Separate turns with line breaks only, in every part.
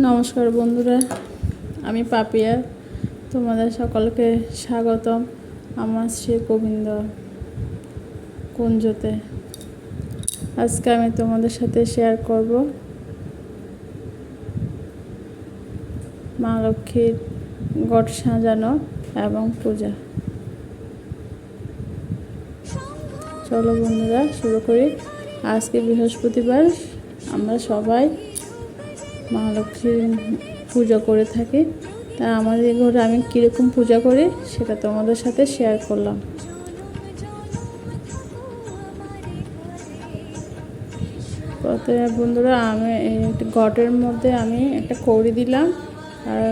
নমস্কার বন্ধুরা, আমি পাপিয়া। তোমাদের সকলকে স্বাগতম আমার শ্রী গোবিন্দ কুঞ্জতে। আজকে আমি তোমাদের সাথে শেয়ার করব মা লক্ষ্মীর গট সাজানো এবং পূজা। চলো বন্ধুরা, শুরু করি। আজকে বৃহস্পতিবার, আমরা সবাই মা লক্ষ্মীর পুজো করে থাকি। তা আমাদের ঘরে আমি কীরকম পূজা করি সেটা তোমাদের সাথে শেয়ার করলাম। বন্ধুরা, আমি ঘটের মধ্যে আমি একটা কৌড়ি দিলাম আর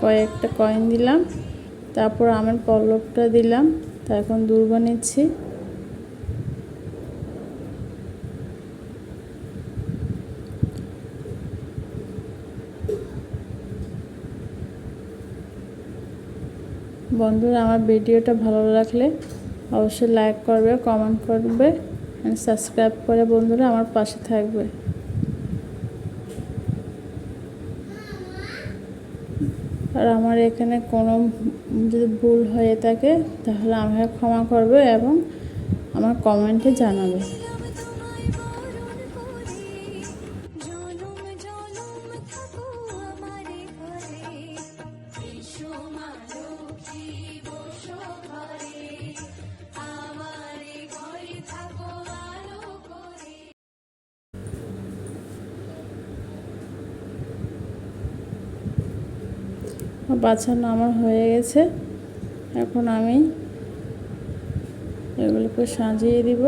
কয়েকটা কয়েন দিলাম। তারপর আমার পল্লবটা দিলাম। তা এখন দুর্বা নিচ্ছি। বন্ধুরা, আমার ভিডিওটা ভালো লাগলে অবশ্যই লাইক করবে কমেন্ট করবে অ্যান্ড সাবস্ক্রাইব করে বন্ধুরা আমার পাশে থাকবে। আর আমার এখানে কোনো যদি ভুল হয়ে থাকে, তাহলে আমাকে ক্ষমা করবে এবং আমার কমেন্টে জানাবে। বাছানো আমার হয়ে গেছে। এখন আমি এগুলোকে সাজিয়ে দিব।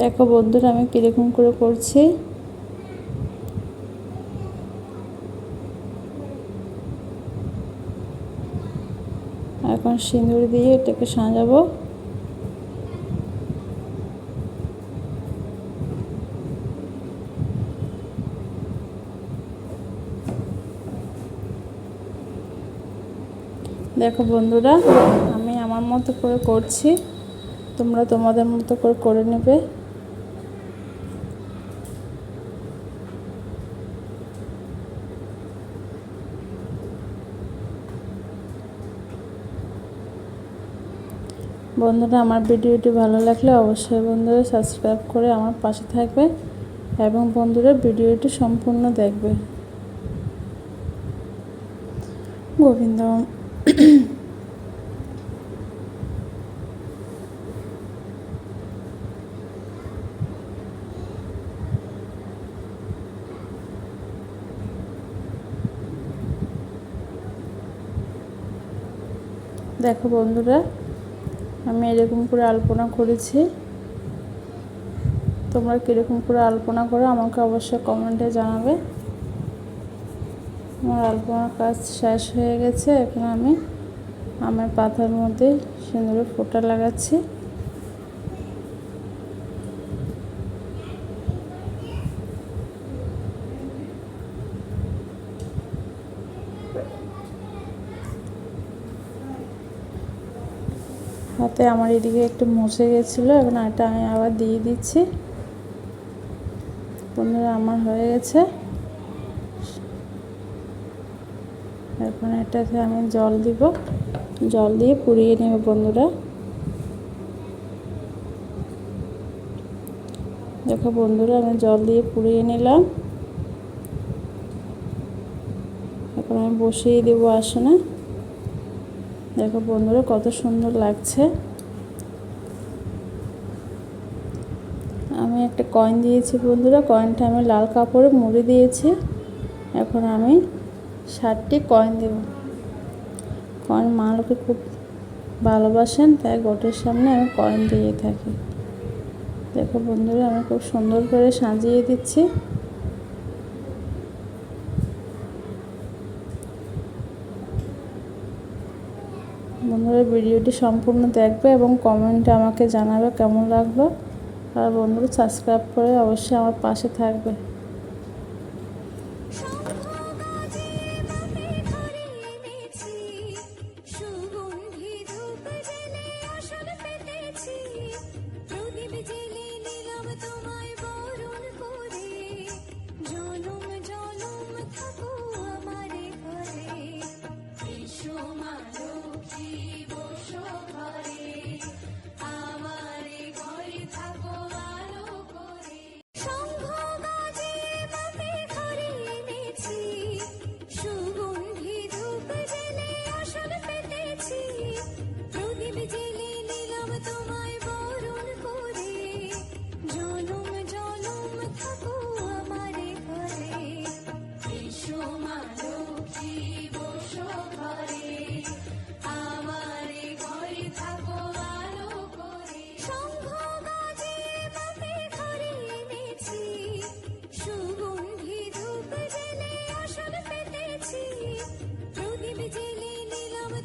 দেখো বন্ধুরা, আমি কীরকম করে করছি। এখন সিঁদুর দিয়ে এটাকে সাজাবো। দেখো বন্ধুরা, আমি আমার মতো করে করছি। তোমরা তোমাদের মতো করে করে নেবে। বন্ধুরা, আমার ভিডিওটি ভালো লাগলে অবশ্যই বন্ধুরা সাবস্ক্রাইব করে আমার পাশে থাকবে এবং বন্ধুরা ভিডিওটি সম্পূর্ণ দেখবে। গোবিন্দ। দেখো বন্ধুরা আমি এরকম করে আলপনা করেছি। তোমরা কীরকম করে আলপনা করো, আমাকে অবশ্যই কমেন্টে জানাবে। আমার আলপনার কাজ শেষ হয়ে গেছে, এখন আমি আমার পাথার মধ্যে সুন্দর ফোটা লাগাচ্ছি। হাতে আমার এদিকে একটু মুছে গেছিল, এখন এটা আমি আবার দিয়ে দিচ্ছি। বন্ধুরা, আমার হয়ে গেছে। এখন এটাকে আমি জল দিব। জল দিয়ে পুড়িয়ে নেব, বন্ধুরা। দেখো বন্ধুরা, আমি জল দিয়ে পুড়িয়ে নিলাম। এখন আমি বসিয়ে দেবো আসনে। দেখো বন্ধুরা, কত সুন্দর লাগছে। আমি একটা কয়েন দিয়েছি বন্ধুরা কয়েনটা আমি লাল কাপড়ে মুড়ে দিয়েছি। এখন আমি ষাটটি কয়েন দেব। কয়েন মা লোকে খুব ভালোবাসেন, তাই গোটের সামনে আমি কয়েন দিয়ে থাকি। দেখো বন্ধুরা, আমি খুব সুন্দর করে সাজিয়ে দিচ্ছি বন্ধুরা ভিডিওটি সম্পূর্ণ দেখবে এবং কমেন্টে আমাকে জানাবে কেমন লাগল। আর বন্ধুরা, সাবস্ক্রাইব করে অবশ্যই আমার পাশে থাকবে।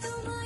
Toma.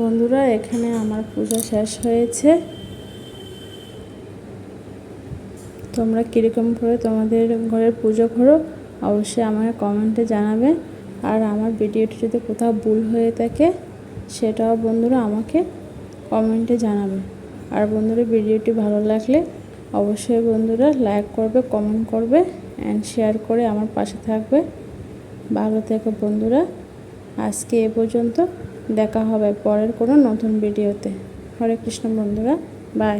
বন্ধুরা, এখানে আমার পূজা শেষ হয়েছে। তোমরা কীরকম করে তোমাদের ঘরের পুজো করো, অবশ্যই আমাকে কমেন্টে জানাবে। আর আমার ভিডিওটি যদি কোথাও ভুল হয়ে থাকে, সেটাও বন্ধুরা আমাকে কমেন্টে জানাবে। আর বন্ধুরা, ভিডিওটি ভালো লাগলে অবশ্যই বন্ধুরা লাইক করবে, কমেন্ট করবে অ্যান্ড শেয়ার করে আমার পাশে থাকবে। ভালো থেকে বন্ধুরা। আজকে এ পর্যন্ত। দেখা হবে পরের কোনো নতুন ভিডিওতে। হরে কৃষ্ণ বন্ধুরা বাই